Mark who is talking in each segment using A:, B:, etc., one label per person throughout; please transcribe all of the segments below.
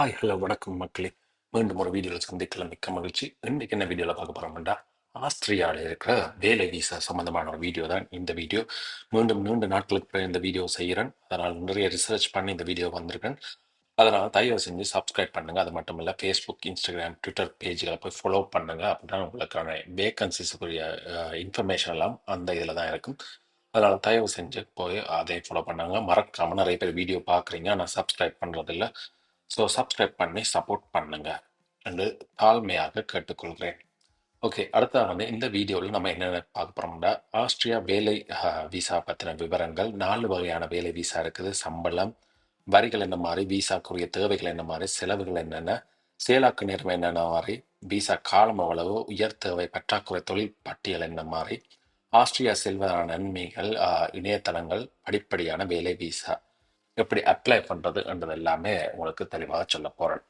A: Hi hello வணக்கம் மக்களே. மீண்டும் ஒரு வீடியோவில் சந்திக்கல. மிக்க மகிழ்ச்சி. இன்றைக்கு என்ன வீடியோவில் பார்க்க போகிறோம்னா ஆஸ்திரியாவில் இருக்கிற வேலை வீசா சம்மந்தமான ஒரு வீடியோ தான் இந்த வீடியோ. மீண்டும் நீண்ட நாட்களுக்கு இந்த வீடியோ செய்கிறேன். அதனால் நிறைய ரிசர்ச் பண்ணி இந்த வீடியோ வந்திருக்கேன். அதனால் தயவு செஞ்சு சப்ஸ்கிரைப் பண்ணுங்கள் அது மட்டும் இல்லை ஃபேஸ்புக் இன்ஸ்டாகிராம் ட்விட்டர் பேஜ்களை போய் ஃபாலோ பண்ணுங்கள் அப்படின்னா உங்களுக்கான வேகன்சிஸுக்குரிய இன்ஃபர்மேஷன் எல்லாம் அந்த இதில் தான் இருக்கும். அதனால் தயவு செஞ்சு போய் அதை ஃபாலோ பண்ணாங்க. மறக்காமல் நிறைய பேர் வீடியோ பார்க்குறீங்க. ஆனால் சப்ஸ்கிரைப் பண்ணுறதில்ல ஸோ சப்ஸ்கிரைப் பண்ணி சப்போர்ட் பண்ணுங்க. என்று தாழ்மையாக கேட்டுக்கொள்கிறேன். ஓகே அடுத்தது வந்து இந்த வீடியோவில் நம்ம என்னென்ன பார்க்க போகிறோம்னா ஆஸ்திரியா வேலை விசா பற்றின விவரங்கள் நாலு வகையான வேலை விசா இருக்குது. சம்பளம் வரிகள் என்ன மாதிரி விசாக்குரிய தேவைகள் என்ன மாதிரி செலவுகள் என்னென்ன செயலாக்க நேரம் என்னென்ன மாதிரி விசா காலம் எவ்வளவு உயர் தேவை பற்றாக்குறை தொழில் பட்டியல் என்ன மாதிரி ஆஸ்திரியா செல்வதான நன்மைகள் இணையதளங்கள் அடிப்படையான வேலை விசா எப்படி அப்ளை பண்ணுறதுன்றது எல்லாமே உங்களுக்கு தெளிவாக சொல்ல போகிறேன்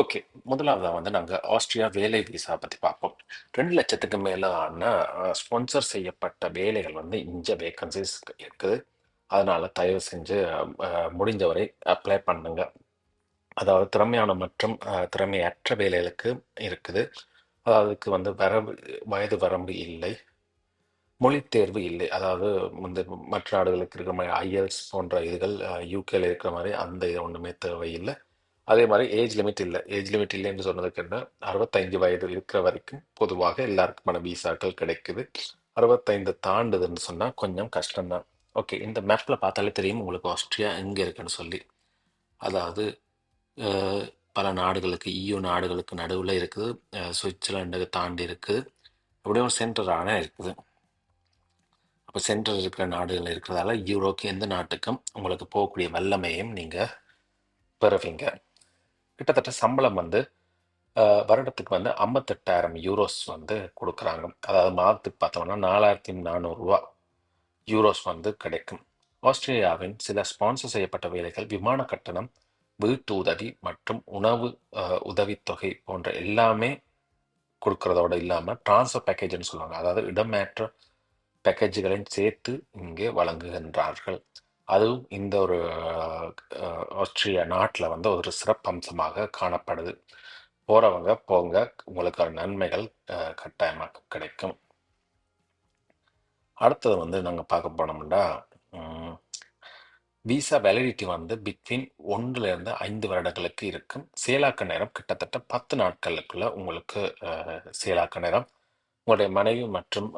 A: ஓகே முதலாவதாக வந்து நாங்கள் ஆஸ்திரியா வேலை விசா பற்றி பார்ப்போம். ரெண்டு லட்சத்துக்கு மேலான ஸ்பான்சர் செய்யப்பட்ட வேலைகள் வந்து இங்கே வேக்கன்சிஸ் இருக்குது. அதனால் தயவு செஞ்சு முடிஞ்சவரை அப்ளை பண்ணுங்க. அதாவது திறமையான மற்றும் திறமையற்ற வேலைகளுக்கு இருக்குது. அதாவது அதுக்கு வந்து வரம்பு வயது வரம்பு இல்லை. மொழித் தேர்வு இல்லை. அதாவது இந்த மற்ற நாடுகளுக்கு இருக்கிற மாதிரி ஐஎல்ஸ் போன்ற இதுகள் யூகேல இருக்கிற மாதிரி அந்த இது ஒன்றுமே தேவையில்லை. அதே மாதிரி ஏஜ் லிமிட் இல்லை. ஏஜ் லிமிட் இல்லைன்னு சொன்னதுக்கு என்ன? அறுபத்தைந்து வயது இருக்கிற வரைக்கும் பொதுவாக எல்லாருக்குமான விசாக்கள் கிடைக்குது. அறுபத்தைந்து தாண்டுதுன்னு சொன்னால் கொஞ்சம் கஷ்டம்தான். ஓகே இந்த மேப்பில் பார்த்தாலே தெரியும் உங்களுக்கு ஆஸ்திரியா எங்கே இருக்குன்னு சொல்லி. அதாவது பல நாடுகளுக்கு இயு நாடுகளுக்கு நடுவில் இருக்குது. சுவிட்சர்லாண்டுக்கு தாண்டி இருக்குது. அப்படியே ஒரு சென்டரான இருக்குது. அப்போ சென்டர் இருக்கிற நாடுகள் இருக்கிறதால யூரோக்கு எந்த நாட்டுக்கும் உங்களுக்கு போகக்கூடிய வல்லமையும் நீங்கள் பெறுவீங்க. கிட்டத்தட்ட சம்பளம் வந்து வருடத்துக்கு வந்து ஐம்பத்தெட்டாயிரம் யூரோஸ் வந்து கொடுக்குறாங்க. அதாவது மாதத்துக்கு பார்த்தோம்னா நாலாயிரத்தி நானூறுரூவா யூரோஸ் வந்து கிடைக்கும். ஆஸ்திரேலியாவின் சில ஸ்பான்சர் செய்யப்பட்ட வேலைகள் விமான கட்டணம் வீட்டு உதவி மற்றும் உணவு உதவித்தொகை போன்ற எல்லாமே கொடுக்கறதோட இல்லாமல் ட்ரான்ஸ்ஃபர் பேக்கேஜ்னு சொல்லுவாங்க. அதாவது இடமேற்ற பேக்கேஜுகளையும் சேர்த்து இங்கே வழங்குகின்றார்கள். அதுவும் இந்த ஒரு அஹ், நாட்டில் வந்து ஒரு சிறப்பம்சமாக காணப்படுது. போகிறவங்க போங்க உங்களுக்கு ஒரு நன்மைகள் அஹ், கட்டாயமாக கிடைக்கும். அடுத்தது வந்து நாங்கள் பார்க்க போனோம்னா விசா வேலிடிட்டி வந்து பிட்வீன் ஒன்றுல இருந்து ஐந்து வருடங்களுக்கு இருக்கும். செயலாக்க நேரம் கிட்டத்தட்ட பத்து நாட்களுக்குள்ள உங்களுக்கு அஹ், செயலாக்க நேரம் உங்களுடைய மனைவி மற்றும்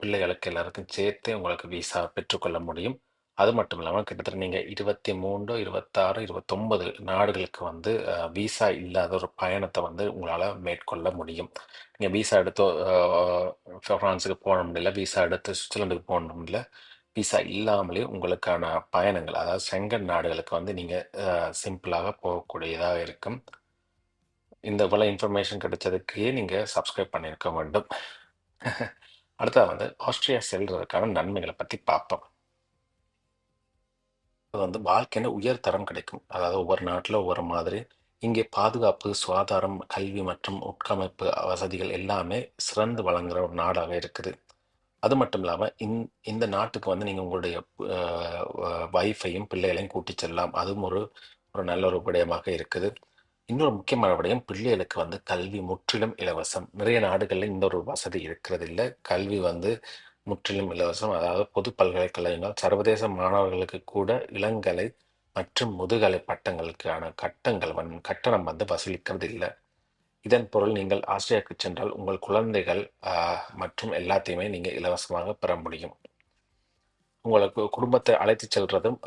A: பிள்ளைகளுக்கு எல்லாருக்கும் சேர்த்து உங்களுக்கு விசா பெற்றுக்கொள்ள முடியும். அது மட்டும் இல்லாமல் கிட்டத்தட்ட நீங்கள் இருபத்தி மூன்று இருபத்தாறு இருபத்தொன்பது நாடுகளுக்கு வந்து விசா இல்லாத ஒரு பயணத்தை வந்து உங்களால் மேற்கொள்ள முடியும். நீங்கள் விசா எடுத்து அஹ், ஃப்ரான்ஸுக்கு போக முடியல விசா எடுத்து சுவிட்சர்லாந்துக்கு போக முடியல விசா இல்லாமலே உங்களுக்கான பயணங்கள் அதாவது செங்கன் நாடுகளுக்கு வந்து நீங்கள் சிம்பிளாக போகக்கூடியதாக இருக்கும். இந்த இவ்வளோ இன்ஃபர்மேஷன் கிடைச்சதுக்கே நீங்கள் சப்ஸ்கிரைப் பண்ணியிருக்க வேண்டும். அடுத்தது வந்து ஆஸ்திரியா செல்றதுக்கான நன்மைகளை பற்றி பார்ப்போம். அது வந்து வாழ்க்கைன்னு உயர் தரம் கிடைக்கும். அதாவது ஒவ்வொரு நாட்டில் ஒவ்வொரு மாதிரி. இங்கே பாதுகாப்பு சுகாதாரம் கல்வி மற்றும் உட்கமைப்பு வசதிகள் எல்லாமே சிறந்து வழங்குற ஒரு நாடாக இருக்குது. அது மட்டும் இல்லாமல் இந் இந்த நாட்டுக்கு வந்து நீங்கள் உங்களுடைய வைஃபையும் பிள்ளைகளையும் கூட்டி செல்லலாம். அதுவும் ஒரு ஒரு நல்ல ஒரு விடயமாக இருக்குது. இன்னொரு முக்கியமான விடயம் பிள்ளைகளுக்கு வந்து கல்வி முற்றிலும் இலவசம். நிறைய நாடுகளில் இந்த ஒரு வசதி இருக்கிறது இல்லை கல்வி வந்து முற்றிலும் இலவசம். அதாவது பொது பல்கலைக்கழகங்கள் சர்வதேச மாணவர்களுக்கு கூட இளங்கலை மற்றும் முதுகலை பட்டங்களுக்கான கட்டங்கள் வந் கட்டணம் வந்து வசூலிக்கிறது இல்லை இதன் பொருள் நீங்கள் ஆஸ்திரேலியாவுக்கு சென்றால் உங்கள் குழந்தைகள் மற்றும் எல்லாத்தையுமே நீங்கள் இலவசமாக பெற முடியும். உங்களுக்கு குடும்பத்தை அழைத்து செல்றதும்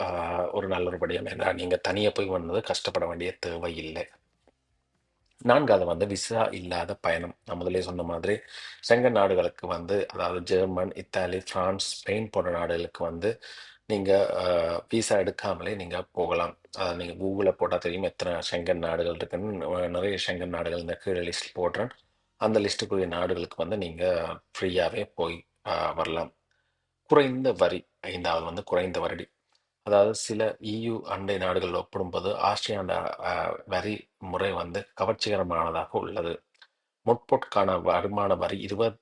A: ஒரு நல்ல ஒரு விடயம். ஏன்னா நீங்கள் தனியாக போய் வந்தது கஷ்டப்பட வேண்டிய தேவை இல்லை நான்காவது வந்து விசா இல்லாத பயணம். நான் முதலே சொன்ன மாதிரி செங்கன் நாடுகளுக்கு வந்து அதாவது ஜெர்மன் இத்தாலி பிரான்ஸ் ஸ்பெயின் போன்ற நாடுகளுக்கு வந்து நீங்கள் விசா எடுக்காமலே நீங்கள் போகலாம். அதாவது நீங்கள் கூகுளில் போட்டால் தெரியும் எத்தனை செங்கன் நாடுகள் இருக்குன்னு. நிறைய செங்கன் நாடுகள் இந்த கீழே லிஸ்ட் போடுறேன் அந்த லிஸ்ட்டுக்குரிய நாடுகளுக்கு வந்து நீங்கள் ஃப்ரீயாகவே போய் வரலாம். குறைந்த வரி ஐந்தாவது வந்து குறைந்த வரி அதாவது சில இயு அண்டை நாடுகள் ஒப்பிடும்போது ஆஸ்திரியாண்ட அஹ், வரி முறை வந்து கவர்ச்சிகரமானதாக உள்ளது. முற்போட்கான வருமான வரி இருபது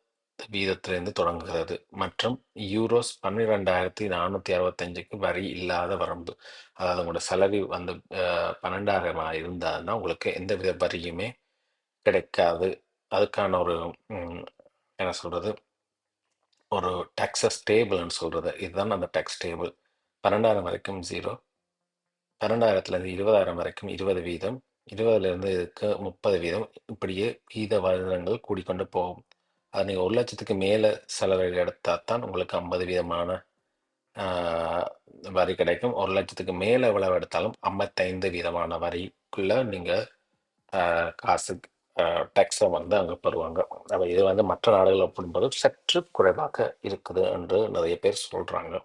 A: வீதத்திலிருந்து தொடங்குகிறது. மற்றும் யூரோஸ் பன்னிரெண்டாயிரத்தி நானூற்றி அறுபத்தஞ்சுக்கு வரி இல்லாத வரம்பு. அதாவது உங்களோட செலவு வந்து பன்னெண்டாயிரம் பன்னெண்டாயிரமா இருந்தாருன்னா உங்களுக்கு எந்தவித வரியுமே கிடைக்காது. அதுக்கான ஒரு ம், என்ன சொல்றது? ஒரு டேக்ஸஸ் டேபிள்னு சொல்றது. இதுதான் அந்த டேக்ஸ் டேபிள் பன்னெண்டாயிரம் வரைக்கும் ஜீரோ பன்னெண்டாயிரத்துலேருந்து இருபதாயிரம் வரைக்கும் இருபது வீதம். இருபதுலேருந்து இதுக்கு முப்பது வீதம். இப்படியே வீத வருடங்கள் கூடிக்கொண்டு போகும். அது நீங்கள் ஒரு லட்சத்துக்கு மேலே செலவு எடுத்தால் தான் உங்களுக்கு ஐம்பது வீதமான வரி கிடைக்கும். ஒரு லட்சத்துக்கு மேலே எவ்வளவு எடுத்தாலும் ஐம்பத்தைந்து வீதமான வரிக்குள்ளே நீங்கள் காசு டேக்ஸை வந்து அங்கே பெறுவாங்க. அப்போ இது வந்து மற்ற நாடுகள் அப்படின்போது சற்று குறைவாக இருக்குது என்று நிறைய பேர் சொல்கிறாங்க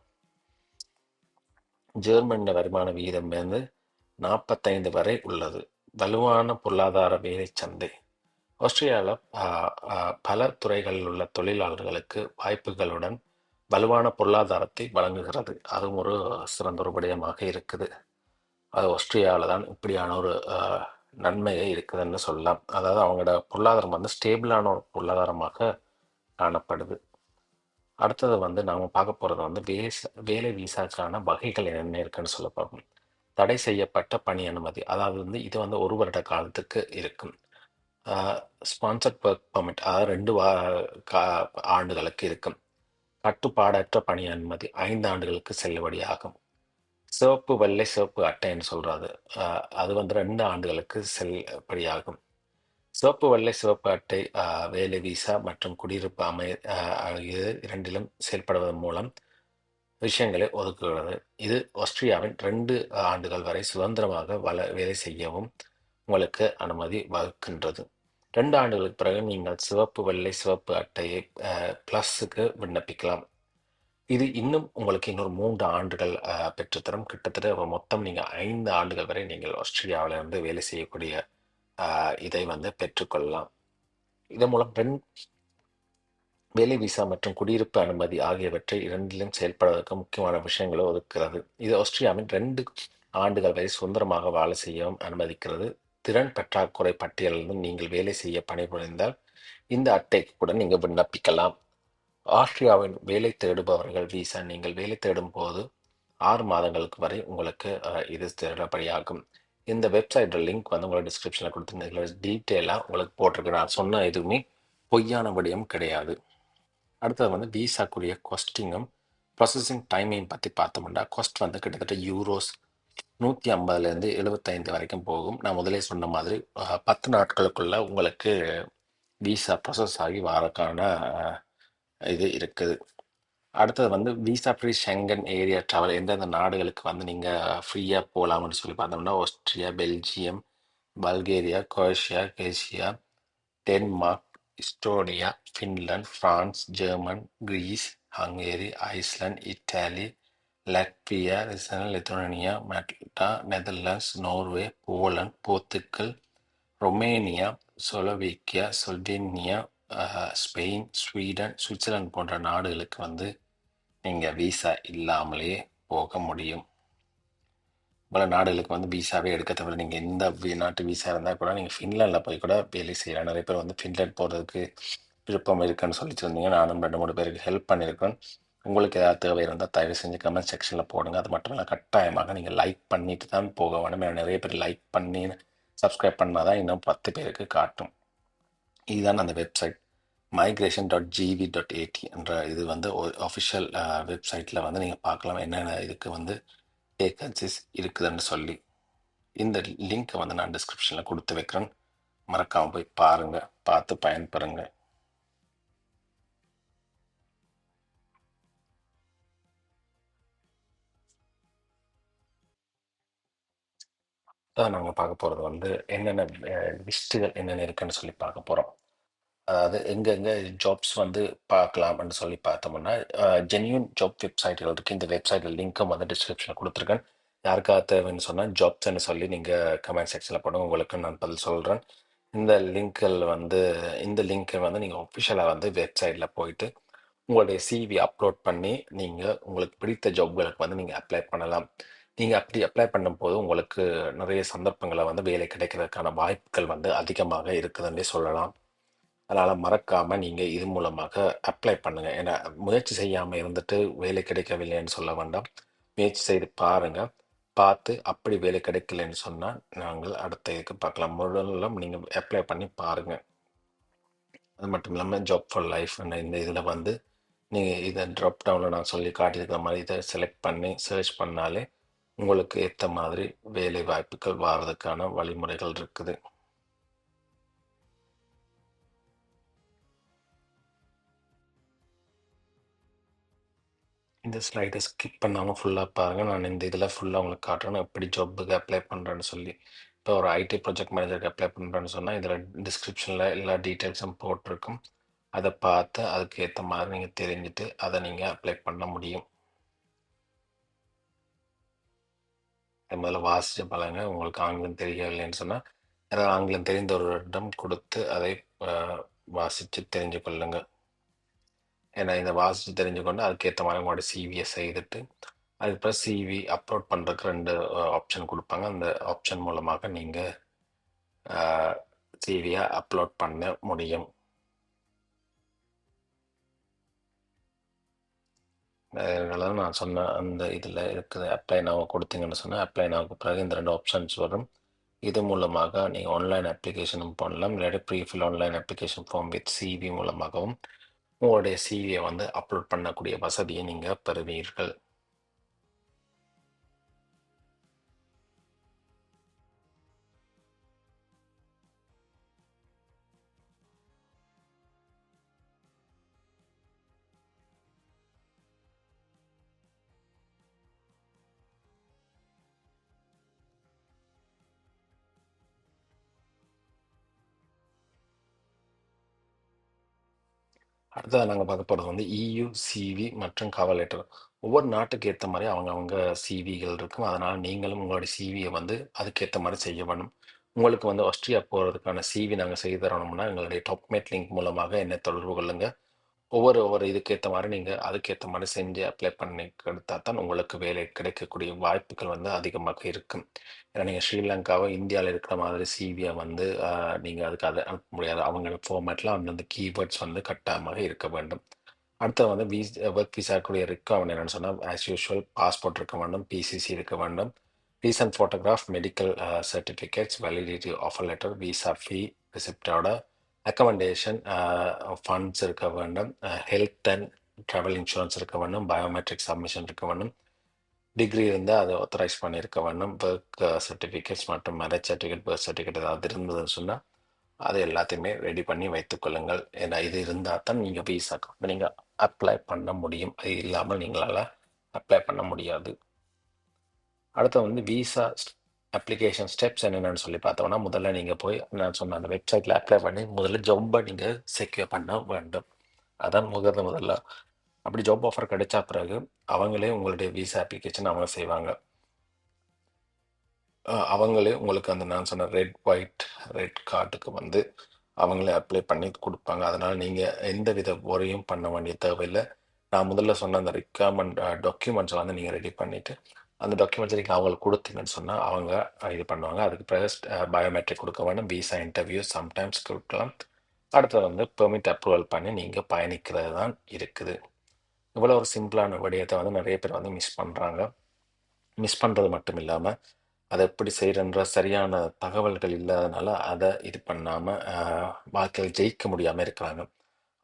A: ஜெர்மனியில் வருமான விகிதம் வந்து நாற்பத்தைந்து வரை உள்ளது. வலுவான பொருளாதார வேலை சந்தை. ஆஸ்திரேலியாவில் பல துறைகளில் உள்ள தொழிலாளர்களுக்கு வாய்ப்புகளுடன் வலுவான பொருளாதாரத்தை வழங்குகிறது. அதுவும் ஒரு சிறந்த ஒரு விடயமாக இருக்குது. அது ஆஸ்திரேலியாவில் தான் இப்படியான ஒரு நன்மையை இருக்குதுன்னு சொல்லலாம். அதாவது அவங்களோட பொருளாதாரம் வந்து ஸ்டேபிளான ஒரு பொருளாதாரமாக காணப்படுது. அடுத்தது வந்து நாம் பார்க்க போகிறது வந்து வேஸ் வேலை வீசாக்கான வகைகள் என்னென்ன இருக்குன்னு சொல்ல போகிறோம் தடை செய்யப்பட்ட பணி அனுமதி அதாவது வந்து இது வந்து ஒரு வருட காலத்துக்கு இருக்கும். ஸ்பான்சர்ட் ஒர்க் பர்மிட் அதாவது ரெண்டு வா கா ஆண்டுகளுக்கு இருக்கும். கட்டுப்பாடற்ற பணி அனுமதி ஐந்து ஆண்டுகளுக்கு செல்லுபடியாகும் சிவப்பு வெள்ளை சிவப்பு அட்டைன்னு சொல்கிறது அது வந்து ரெண்டு ஆண்டுகளுக்கு செல்லுபடியாகும். சிவப்பு வெள்ளை சிவப்பு அட்டை ஆஹ், வேலை விசா மற்றும் குடியிருப்பு அமை ஆஹ், ஆகிய இரண்டிலும் செயல்படுவதன் மூலம் விஷயங்களை ஒதுக்குகிறது. இது ஆஸ்திரியாவின் ரெண்டு ஆண்டுகள் வரை சுதந்திரமாக வள வேலை செய்யவும் உங்களுக்கு அனுமதி வகுக்கின்றது. ரெண்டு ஆண்டுகளுக்கு பிறகு நீங்கள் சிவப்பு வெள்ளை சிவப்பு அட்டையை ப்ளஸுக்கு விண்ணப்பிக்கலாம். இது இன்னும் உங்களுக்கு இன்னொரு மூன்று ஆண்டுகள் பெற்றுத்தரும். கிட்டத்தட்ட மொத்தம் நீங்கள் ஐந்து ஆண்டுகள் வரை நீங்கள் ஆஸ்திரேலியாவிலிருந்து வேலை செய்யக்கூடிய இதை வந்து பெற்றுக்கொள்ளலாம் இதன் மூலம் பெண் வேலை விசா மற்றும் குடியிருப்பு அனுமதி ஆகியவற்றை இரண்டிலும் செயல்படுவதற்கு முக்கியமான விஷயங்களை ஒதுக்கிறது. இது ஆஸ்திரியாவின் ரெண்டு ஆண்டுகள் வரை சுதந்திரமாக வாழ செய்யவும் அனுமதிக்கிறது. திறன் பற்றாக்குறை பட்டியலிருந்து நீங்கள் வேலை செய்ய பணிபுரிந்தால் இந்த அட்டைக்கு கூட நீங்கள் விண்ணப்பிக்கலாம். ஆஸ்திரியாவின் வேலை தேடுபவர்கள் விசா நீங்கள் வேலை தேடும் போது ஆறு மாதங்களுக்கு வரை உங்களுக்கு இது செல்லுபடியாகும் இந்த வெப்சைட் லிங்க் வந்து உங்களோட டிஸ்கிரிப்ஷனில் கொடுத்துருங்க. இதில் டீட்டெயிலாக உங்களுக்கு போட்டிருக்கு. நான் சொன்ன எதுவுமே பொய்யான விடயம் கிடையாது. அடுத்தது வந்து விசாக்குரிய கொஸ்டிங்கும் ப்ராசஸிங் டைமையும் பற்றி பார்த்தோம்னா கொஸ்ட் வந்து கிட்டத்தட்ட யூரோஸ் நூற்றி ஐம்பதுலேருந்து எழுபத்தைந்து வரைக்கும் போகும். நான் முதலே சொன்ன மாதிரி பத்து நாட்களுக்குள்ளே உங்களுக்கு விசா ப்ராசஸ் ஆகி வரக்கான இது இருக்குது. அடுத்தது வந்து visa free Schengen area travel எந்தெந்த நாடுகளுக்கு வந்து நீங்கள் ஃப்ரீயாக போகலாம்னு சொல்லி பார்த்தோம்னா Austria Belgium Bulgaria Croatia Czechia Denmark Estonia Finland France German Greece Hungary Iceland Italy Latvia Lithuania Malta Netherlands Norway Poland Portugal Romania Slovakia Slovenia Spain Sweden Switzerland போன்ற நாடுகளுக்கு வந்து நீங்கள் விசா இல்லாமலே போக முடியும். பல நாடுகளுக்கு வந்து விசாவே எடுக்க தேவையில்ல நீங்கள் எந்த வி- நாட்டு விசா இருந்தால் கூட நீங்கள் ஃபின்லாண்டில் போய் கூட வேலை செய்யலாம். நிறைய பேர் வந்து ஃபின்லாண்ட் போகிறதுக்கு விருப்பம் இருக்குன்னு சொல்லிட்டு இருந்தீங்க. நானும் ரெண்டு மூணு பேருக்கு ஹெல்ப் பண்ணியிருக்கேன். உங்களுக்கு ஏதாவது தேவை இருந்தால் தயவு செஞ்சு கமெண்ட் செக்ஷனில் போடுங்க. அது மட்டும் இல்லை கட்டாயமாக நீங்கள் லைக் பண்ணிட்டு தான் போக வேணும். ஏன்னா நிறைய பேர் லைக் பண்ணி சப்ஸ்கிரைப் பண்ணால் தான் இன்னும் பத்து பேருக்கு காட்டும். இதுதான் அந்த website migration dot GV dot AT என்ற இது வந்து ஒஃபிஷியல் வெப்சைட்டில் வந்து நீங்கள் பார்க்கலாம் என்னென்ன இதுக்கு வந்து வேகன்சிஸ் இருக்குதுன்னு சொல்லி. இந்த லிங்க்கை வந்து நான் டிஸ்கிரிப்ஷனில் கொடுத்து வைக்கிறேன். மறக்காமல் போய் பாருங்கள் பார்த்து பயன்பெறுங்க. நாங்கள் பார்க்க போகிறது வந்து என்னென்ன லிஸ்ட்டுகள் என்னென்ன இருக்குன்னு சொல்லி பார்க்க போகிறோம் அதாவது எங்கெங்கே ஜாப்ஸ் வந்து பார்க்கலாம்னு சொல்லி பார்த்தோம்னா ஜென்யூன் ஜாப் வெப்சைட்டுகள் இருக்குது இந்த வெப்சைட்டில் லிங்க்கும் வந்து டிஸ்கிரிப்ஷனில் கொடுத்துருக்கேன். யாருக்காக தேவைன்னு சொன்னால் ஜாப்ஸ்ன்னு சொல்லி நீங்கள் கமெண்ட் செக்ஷனில் போடுங்க. உங்களுக்கு நான் பதில் சொல்கிறேன் இந்த லிங்க்கில் வந்து இந்த லிங்க்கை வந்து நீங்கள் ஒஃபிஷியலாக வந்து வெப்சைட்டில் போயிட்டு உங்களுடைய சிவி அப்லோட் பண்ணி நீங்கள் உங்களுக்கு பிடித்த ஜாப்களுக்கு வந்து நீங்கள் அப்ளை பண்ணலாம். நீங்கள் அப்படி அப்ளை பண்ணும்போது உங்களுக்கு நிறைய சந்தர்ப்பங்களை வந்து வேலை கிடைக்கிறதுக்கான வாய்ப்புகள் வந்து அதிகமாக இருக்குதுன்னே சொல்லலாம். அதனால் மறக்காமல் நீங்கள் இது மூலமாக அப்ளை பண்ணுங்கள் ஏன்னா முயற்சி செய்யாமல் இருந்துட்டு வேலை கிடைக்கவில்லைன்னு சொல்ல வேண்டாம். முயற்சி செய்து பாருங்கள் பார்த்து அப்படி வேலை கிடைக்கலன்னு சொன்னால் நாங்கள் அடுத்த இதுக்கு பார்க்கலாம். முதல்ல நீங்கள் அப்ளை பண்ணி பாருங்கள் அது மட்டும் இல்லாமல் ஜாப் ஃபார் லைஃப் இந்த இதில் வந்து நீங்கள் இதை ட்ராப் டவுனில் நான் சொல்லி காட்டியிருக்கிற மாதிரி இதை செலக்ட் பண்ணி சர்ச் பண்ணாலே உங்களுக்கு ஏற்ற மாதிரி வேலை வாய்ப்புகள் வாரதுக்கான வழிமுறைகள் இருக்குது. இந்த ஸ்லைடை ஸ்கிப் பண்ணாமல் ஃபுல்லாக பாருங்கள் நான் இந்த இதில் ஃபுல்லாக உங்களுக்கு காட்டுறேன். எப்படி ஜாப்புக்கு அப்ளை பண்ணுறேன்னு சொல்லி. இப்போ ஒரு ஐடி ப்ராஜெக்ட் மேனேஜருக்கு அப்ளை பண்ணுறேன்னு சொன்னால் இதில் டிஸ்கிரிப்ஷனில் எல்லா டீட்டெயில்ஸும் போட்டிருக்கும். அதை பார்த்து அதுக்கு ஏற்ற மாதிரி நீங்கள் தெரிஞ்சுட்டு அதை நீங்கள் அப்ளை பண்ண முடியும். அது முதல்ல வாசிச்சு பழங்க உங்களுக்கு ஆங்கிலம் தெரியவில்லைன்னு சொன்னால் ஏதாவது ஆங்கிலம் தெரிந்த ஒரு இடம் கொடுத்து அதை வாசித்து தெரிஞ்சு கொள்ளுங்கள் ஏன்னா இதை வாசித்து தெரிஞ்சுக்கொண்டு அதுக்கேற்ற மாதிரி உங்களோட சிவியை செய்துட்டு அதுக்கப்புறம் சிவி அப்லோட் பண்ணுறதுக்கு ரெண்டு ஆப்ஷன் கொடுப்பாங்க. அந்த ஆப்ஷன் மூலமாக நீங்கள் சிவியை அப்லோட் பண்ண முடியும். அதனால நான் சொன்ன அந்த இதில் இருக்குது. அப்ளை நாவ் கொடுத்தீங்கன்னு சொன்னால் அப்ளை நாவுக்கு பிறகு இந்த ரெண்டு ஆப்ஷன்ஸ் வரும். இது மூலமாக நீங்கள் ஆன்லைன் அப்ளிகேஷனும் பண்ணலாம். இல்லாட்டி prefill online application form with CV மூலமாகவும் உங்களுடைய சிவியை வந்து அப்லோட் பண்ணக்கூடிய வசதியை நீங்கள் பெறுவீர்கள். அடுத்தது நாங்கள் பார்க்க போகிறது வந்து இயு சிவி மற்றும் கவர் லெட்டர் ஒவ்வொரு நாட்டுக்கு ஏற்ற மாதிரி அவங்க அவங்க சிவிகள் இருக்கும். அதனால் நீங்களும் உங்களுடைய சிவியை வந்து அதுக்கேற்ற மாதிரி செய்ய வேணும் உங்களுக்கு வந்து ஆஸ்திரியா போகிறதுக்கான சிவி நாங்கள் செய்து தரணும்னா எங்களுடைய டாப்மேட் லிங்க் மூலமாக என்னை தொடர்பு கொள்ளுங்கள் ஒவ்வொரு ஒவ்வொரு இதுக்கேற்ற மாதிரி நீங்கள் அதுக்கேற்ற மாதிரி செஞ்சு அப்ளை பண்ணி எடுத்தா தான் உங்களுக்கு வேலை கிடைக்கக்கூடிய வாய்ப்புகள் வந்து அதிகமாக இருக்கும். ஏன்னா நீங்கள் ஸ்ரீலங்காவை இந்தியாவில் இருக்கிற மாதிரி சிவியை வந்து நீங்கள் அதுக்கு அதை அனுப்ப முடியாது. அவங்க ஃபார்மேட்டில் அந்தந்த கீவேர்ட்ஸ் வந்து கட்டாயமாக இருக்க வேண்டும். அடுத்தது வந்து வீஸ் ஒர்க் விசாக்குடைய அவன் என்னென்னு சொன்னால் ஆஸ் யூஷுவல் பாஸ்போர்ட் இருக்க வேண்டும் பிசிசி இருக்க வேண்டும். Recent photograph medical certificates validity offer letter visa fee ரிசிப்டோட accommodation funds uh, இருக்க வேண்டும் ஹெல்த் அண்ட் ட்ராவல் இன்சூரன்ஸ் இருக்க வேண்டும் பயோமெட்ரிக் சப்மிஷன் இருக்க வேண்டும். டிகிரி இருந்தால் அதை ஒத்தரைஸ் பண்ணியிருக்க வேண்டும். ஒர்க் சர்டிஃபிகேட்ஸ் uh, மற்றும் மேரேஜ் சர்டிஃபிகேட் பர்த் சர்டிஃபிகேட் ஏதாவது இருந்ததுன்னு சொன்னால் அது எல்லாத்தையுமே ரெடி பண்ணி வைத்துக்கொள்ளுங்கள் ஏன்னா இது இருந்தால் தான் நீங்கள் விசாக்கு நீங்கள் அப்ளை பண்ண முடியும். அது இல்லாமல் நீங்களால் அப்ளை பண்ண முடியாது. அடுத்து வந்து விசா அப்ளிகேஷன் ஸ்டெப்ஸ் என்னென்னு சொல்லி பார்த்தோம்னா முதல்ல நீங்கள் போய் நான் சொன்ன அந்த வெப்சைட்டில் அப்ளை பண்ணி முதல்ல ஜாப்பை நீங்கள் செக்யூர் பண்ண வேண்டும். அதான் முதல்ல முதல்ல. அப்படி ஜாப் ஆஃபர் கிடைச்சா பிறகு அவங்களே உங்களுடைய விசா அப்ளிகேஷன் அவங்க செய்வாங்க. அவங்களே உங்களுக்கு அந்த நான் சொன்ன ரெட் ஒயிட் ரெட் கார்டுக்கு வந்து அவங்களே அப்ளை பண்ணி கொடுப்பாங்க. அதனால் நீங்கள் எந்த வித உரையும் பண்ண வேண்டிய தேவையில்லை. நான் முதல்ல சொன்ன அந்த ரிக்வயர்மெண்ட் டாக்குமெண்ட்ஸை வந்து நீங்கள் ரெடி பண்ணிவிட்டு அந்த டாக்குமெண்ட்ஸ் நீங்கள் அவங்களுக்கு கொடுத்தீங்கன்னு சொன்னால் அவங்க இது பண்ணுவாங்க. அதுக்கு பிறகு பயோமெட்ரிக் கொடுக்க வேண்டும். விசா இன்டர்வியூ சம்டைம்ஸ் கொடுக்கலாம். அடுத்தது வந்து பெர்மிட் அப்ரூவல் பண்ணி நீங்கள் பயணிக்கிறது தான் இருக்குது. இவ்வளோ ஒரு சிம்பிளான விடயத்தை வந்து நிறைய பேர் வந்து மிஸ் பண்ணுறாங்க மிஸ் பண்ணுறது மட்டும் இல்லாமல் அதை எப்படி செய்கிறன்ற சரியான தகவல்கள் இல்லாதனால அதை இது பண்ணாமல் வாழ்க்கையில் ஜெயிக்க முடியாமல் இருக்கிறாங்க.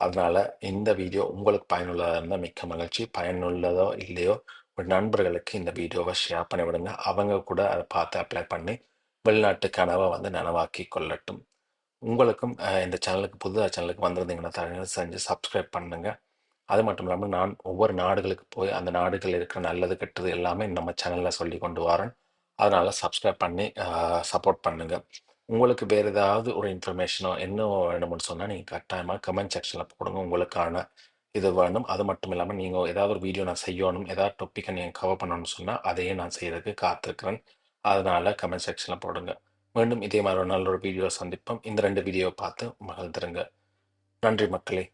A: அதனால் இந்த வீடியோ உங்களுக்கு பயனுள்ளதாக இருந்தால் மிக்க மகிழ்ச்சி. பயனுள்ளதோ இல்லையோ உங்கள் நண்பர்களுக்கு இந்த வீடியோவை ஷேர் பண்ணி விடுங்க. அவங்க கூட அதை பார்த்து அப்ளை பண்ணி வெளிநாட்டு கனவை வந்து நனவாக்கி கொள்ளட்டும். உங்களுக்கும் இந்த சேனலுக்கு புதுதாக சேனலுக்கு வந்திருந்தீங்கன்னா தயவு செஞ்சு சப்ஸ்கிரைப் பண்ணுங்க. அது மட்டும் இல்லாமல் நான் ஒவ்வொரு நாடுகளுக்கு போய் அந்த நாடுகளில் இருக்கிற நல்லது கெட்டது எல்லாமே நம்ம சேனலில் சொல்லி கொண்டு வரேன். அதனால் சப்ஸ்கிரைப் பண்ணி சப்போர்ட் பண்ணுங்கள் உங்களுக்கு வேறு ஏதாவது ஒரு இன்ஃபர்மேஷனோ என்ன வேணும்னு சொன்னால் நீங்கள் கட்டாயமாக கமெண்ட் செக்ஷனில் போடுங்க. உங்களுக்கான இது வேணும் அது மட்டும் இல்லாமல் நீங்கள் ஏதாவது ஒரு வீடியோ நான் செய்யணும் ஏதாவது டாப்பிக்கை நீங்கள் கவர் பண்ணணும்னு சொன்னால் அதையும் நான் செய்கிறதுக்கு காத்திருக்கிறேன். அதனால் கமெண்ட் செக்ஷனில் போடுங்க. மீண்டும் இதே மாதிரி ஒரு நல்ல ஒரு வீடியோ சந்திப்போம். இந்த ரெண்டு வீடியோவை பார்த்து மகிழ்ந்துருங்க. நன்றி மக்களே.